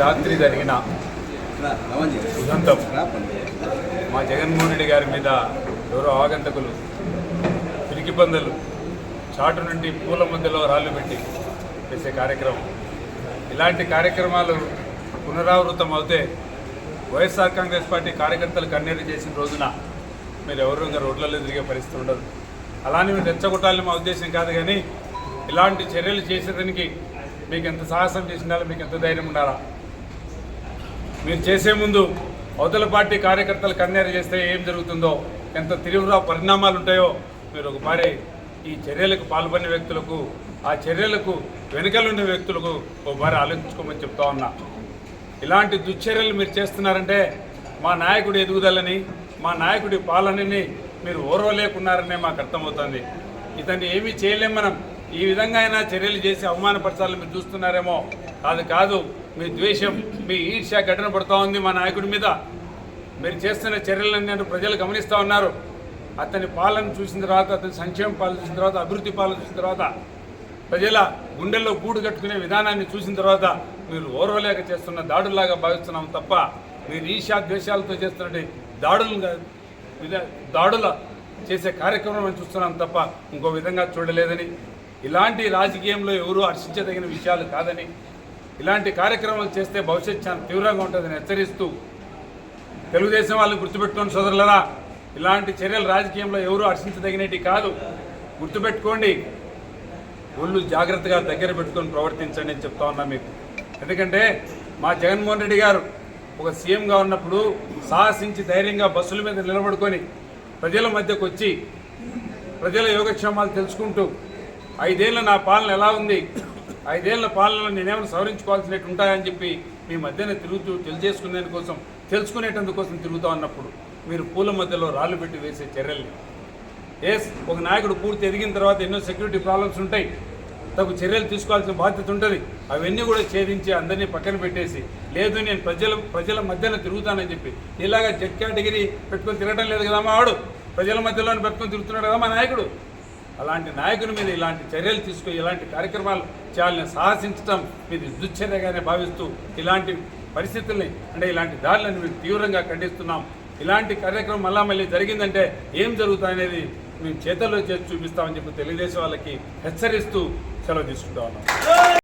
రాత్రి జరిగిన ఉదంతం మా జగన్మోహన్ రెడ్డి గారి మీద ఎవరో ఆగంతకులు పిరికి పందులు చాటు నుండి పూల మధ్యలో రాళ్ళు పెట్టి చేసే కార్యక్రమం. ఇలాంటి కార్యక్రమాలు పునరావృతం అవుతే వైఎస్ఆర్ కాంగ్రెస్ పార్టీ కార్యకర్తలు కన్నీరు చేసిన రోజున మీరు ఎవరు ఇంకా రోడ్లలో తిరిగే పరిస్థితి ఉండదు. అలానే మీరు రెచ్చగొట్టాలని మా ఉద్దేశం కాదు కానీ ఇలాంటి చర్యలు చేసేదానికి మీకు ఎంత సాహసం చేసినారో మీకు ఎంత ధైర్యం ఉండాలా? మీరు చేసే ముందు అవతల పార్టీ కార్యకర్తలు కన్నీరు చేస్తే ఏం జరుగుతుందో ఎంత తీవ్ర పరిణామాలు ఉంటాయో మీరు ఒకసారి ఈ చర్యలకు పాల్పడిన వ్యక్తులకు ఆ చర్యలకు వెనుకలున్న వ్యక్తులకు ఒకసారి ఆలోచించుకోమని చెప్తా ఉన్నా. ఇలాంటి దుశ్చర్యలు మీరు చేస్తున్నారంటే మా నాయకుడి ఎదుగుదలని మా నాయకుడి పాలనని మీరు ఓర్వలేకున్నారనే మాకు అర్థమవుతుంది. ఇతన్ని ఏమీ చేయలేం మనం. ఈ విధంగా అయినా చర్యలు చేసి అవమానపరచాలని మీరు చూస్తున్నారేమో. అది కాదు. మీ ద్వేషం మీ ఈర్ష్య ఘటన పడుతూ ఉంది మా నాయకుడి మీద. మీరు చేస్తున్న చర్యలన్నీ ప్రజలు గమనిస్తూ ఉన్నారు. అతని పాలన చూసిన తర్వాత అతని సంక్షేమ పాలన చూసిన తర్వాత అభివృద్ధి పాలన చూసిన తర్వాత ప్రజల గుండెల్లో గూడు కట్టుకునే విధానాన్ని చూసిన తర్వాత మీరు ఓర్వలేక చేస్తున్న దాడుల్లాగా భావిస్తున్నాం తప్ప మీరు ఈర్ష్యా ద్వేషాలతో చేస్తున్నటువంటి దాడులు దాడుల చేసే కార్యక్రమం చూస్తున్నాం తప్ప ఇంకో విధంగా చూడలేదని ఇలాంటి రాజకీయంలో ఎవరూ హర్షించదగిన విషయాలు కాదని ఇలాంటి కార్యక్రమాలు చేస్తే భవిష్యత్ చాలా తీవ్రంగా ఉంటుందని హెచ్చరిస్తూ తెలుగుదేశం వాళ్ళు గుర్తుపెట్టుకోండి సోదరులరా. ఇలాంటి చర్యలు రాజకీయంలో ఎవరూ హర్షించదగినవి కాదు. గుర్తుపెట్టుకోండి. ఒళ్ళు జాగ్రత్తగా దగ్గర పెట్టుకొని ప్రవర్తించండి అని చెప్తా ఉన్నా మీకు. ఎందుకంటే మా జగన్మోహన్ రెడ్డి గారు ఒక సీఎంగా ఉన్నప్పుడు సాహసించి ధైర్యంగా బస్సుల మీద నిలబడుకొని ప్రజల మధ్యకు వచ్చి ప్రజల యోగక్షేమాలు తెలుసుకుంటూ ఐదేళ్ళ నా పాలన ఎలా ఉంది? ఐదేళ్ళ పాలనలో నేనేమైనా సవరించుకోవాల్సినట్టు ఉంటాయని చెప్పి మీ మధ్యన తిరుగుతూ తెలియజేసుకునేందుకోసం తెలుసుకునేటందుకోసం తిరుగుతా ఉన్నప్పుడు మీరు పూల మధ్యలో రాళ్ళు పెట్టి వేసే చర్యల్ని ఎస్ ఒక నాయకుడు పూర్తి ఎదిగిన తర్వాత ఎన్నో సెక్యూరిటీ ప్రాబ్లమ్స్ ఉంటాయి. తగు చర్యలు తీసుకోవాల్సిన బాధ్యత ఉంటుంది. అవన్నీ కూడా ఛేదించి అందరినీ పక్కన పెట్టేసి లేదు నేను ప్రజల ప్రజల మధ్యన తిరుగుతానని చెప్పి ఇలాగా జెడ్ కేటగిరీ పెట్టుకొని తిరగడం లేదు కదా మా వాడు? ప్రజల మధ్యలోనే పెట్టుకొని తిరుగుతున్నాడు కదా మా నాయకుడు? అలాంటి నాయకుని మీద ఇలాంటి చర్యలు తీసుకుని ఇలాంటి కార్యక్రమాలు చేయాలని సాహసించడం మీది దుశ్చర్యగానే భావిస్తూ ఇలాంటి పరిస్థితుల్ని అంటే ఇలాంటి దాడులను మేము తీవ్రంగా ఖండిస్తున్నాం. ఇలాంటి కార్యక్రమం మళ్ళా మళ్ళీ జరిగిందంటే ఏం జరుగుతాయనేది మేము చేతల్లో చేసి చూపిస్తామని చెప్పి తెలుగుదేశం వాళ్ళకి హెచ్చరిస్తూ సెలవు తీసుకుంటా ఉన్నాం.